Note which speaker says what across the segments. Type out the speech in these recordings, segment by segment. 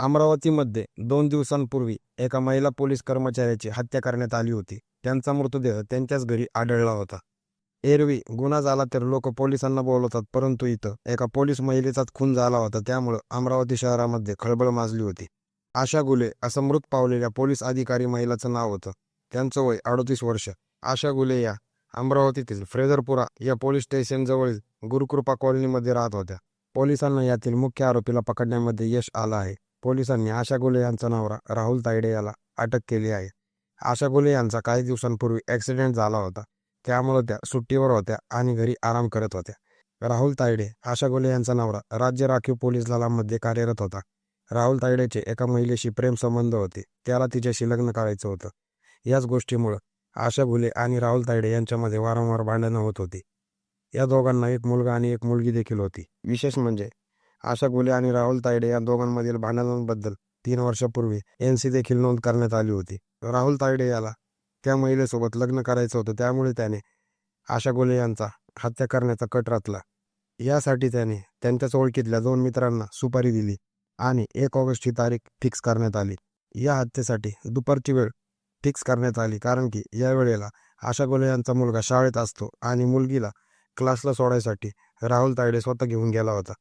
Speaker 1: अमरावतीमध्ये दोन दिवसांपूर्वी एका महिला पोलीस कर्मचाऱ्याची हत्या करण्यात आली होती. त्यांचा मृतदेह त्यांच्याच घरी आढळला होता. एरवी गुन्हा झाला तर लोक पोलिसांना बोलवतात परंतु इथं एका पोलीस महिलेचाच खून झाला होता त्यामुळं अमरावती शहरामध्ये खळबळ माजली होती. आशा गुले असं मृत पावलेल्या पोलीस अधिकारी महिलाचं नाव होतं. त्यांचं वय अडतीस वर्ष. आशा गुले या अमरावतीतील फ्रेझरपुरा या पोलीस स्टेशनजवळील गुरुकृपा कॉलनीमध्ये राहत होत्या. पोलिसांना यातील मुख्य आरोपीला पकडण्यामध्ये यश आलं आहे. पोलिसांनी आशा गुले यांचा नवरा राहुल तायडे याला अटक केली आहे. आशा गुले यांचा काही दिवसांपूर्वी ॲक्सिडेंट झाला होता. त्यामुळे त्या सुट्टीवर होत्या आणि घरी आराम करत होत्या. राहुल तायडे आशा गुले यांचा नवरा राज्य राखीव पोलीस दलामध्ये कार्यरत होता. राहुल तायडेचे एका महिलेशी प्रेमसंबंध होते. त्याला तिच्याशी लग्न करायचं होतं. याच गोष्टीमुळं आशा गुले आणि राहुल तायडे यांच्यामध्ये वारंवार भांडणं होत होती. या दोघांना एक मुलगा आणि एक मुलगी देखील होती. विशेष म्हणजे आशा गुले आणि राहुल तायडे या दोघांमधील भांडणांबद्दल तीन वर्षापूर्वी एन सी देखील नोंद करण्यात आली होती. राहुल तायडे याला त्या महिलेसोबत लग्न करायचं होतं. त्यामुळे त्याने आशा गोले यांचा हत्या करण्याचा कट रचला. यासाठी त्याने त्यांच्याच ओळखीतल्या दोन मित्रांना सुपारी दिली आणि एक ऑगस्ट ही तारीख फिक्स करण्यात आली. या हत्येसाठी दुपारची वेळ फिक्स करण्यात आली कारण की या वेळेला आशा गोले यांचा मुलगा शाळेत असतो आणि मुलगीला क्लासला सोडायसाठी राहुल तायडे स्वतः घेऊन गेला होता.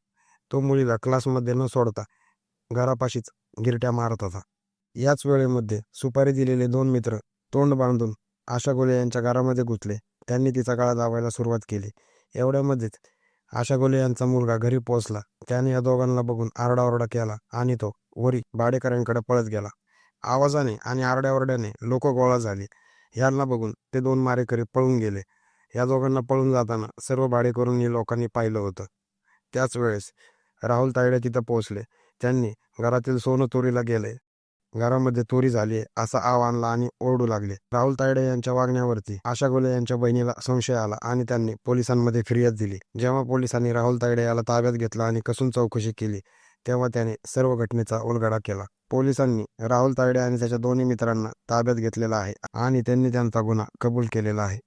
Speaker 1: तो मुलीला क्लासमध्ये न सोडता घरापाशीच गिरट्या मारत होता. याच वेळेमध्ये सुपारी दिलेले दोन मित्र तोंड बांधून आशा गोले यांच्या घरामध्ये घुसले त्यांनी तिचा गळा दाबायला सुरुवात केली. एवढ्यामध्येच आशा गोले यांचा मुलगा घरी पोहोचला. त्याने या दोघांना बघून आरडाओरडा केला आणि तो वरी भाडेकऱ्यांकडे पळत गेला. आवाजाने आणि आरड्याओरड्याने लोक गोळा झाले. यांना बघून ते दोन मारेकरी पळून गेले. या दोघांना पळून जाताना सर्व भाडेकरूंनी लोकांनी पाहिलं होतं. त्याच वेळेस राहुल तायडे तिथं पोहोचले. त्यांनी घरातील सोनं चोरीला गेले. घरामध्ये चोरी झाली असा आव आणला आणि ओरडू लागले. राहुल तायडे यांच्या वागण्यावरती आशा गोले यांच्या बहिणीला संशय आला आणि त्यांनी पोलिसांमध्ये फिर्याद दिली. जेव्हा पोलिसांनी राहुल तायडे याला ताब्यात घेतलं आणि कसून चौकशी केली तेव्हा त्याने सर्व घटनेचा उलगडा केला. पोलिसांनी राहुल तायडे आणि त्याच्या दोन्ही मित्रांना ताब्यात घेतलेला आहे आणि त्यांनी त्यांचा गुन्हा कबूल केलेला आहे.